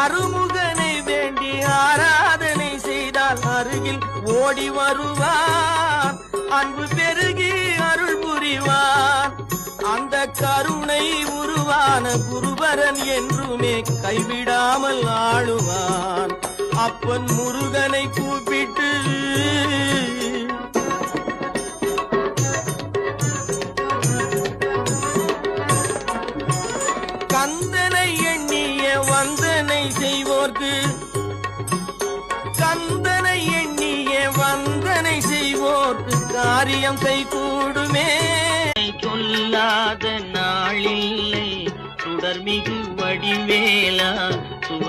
அருமுகனை வேண்டி ஆராதனை செய்தால் அருகில் ஓடி வருவான் அன்பு பெருகி அருள் புரிவான் அந்த கருணை உருவான குருபரன் என்றுமே கைவிடாமல் ஆளுவான். அப்பன் முருகனை கூப்பிட்டு கந்தனை செய்வோர்க்கு. கந்தனை எண்ணிய வந்தனை செய்வோர்க்கு காரியம் கைகூடுமே. சொல்லாத நாளில்லை சுடர்மிகு வடிவேலா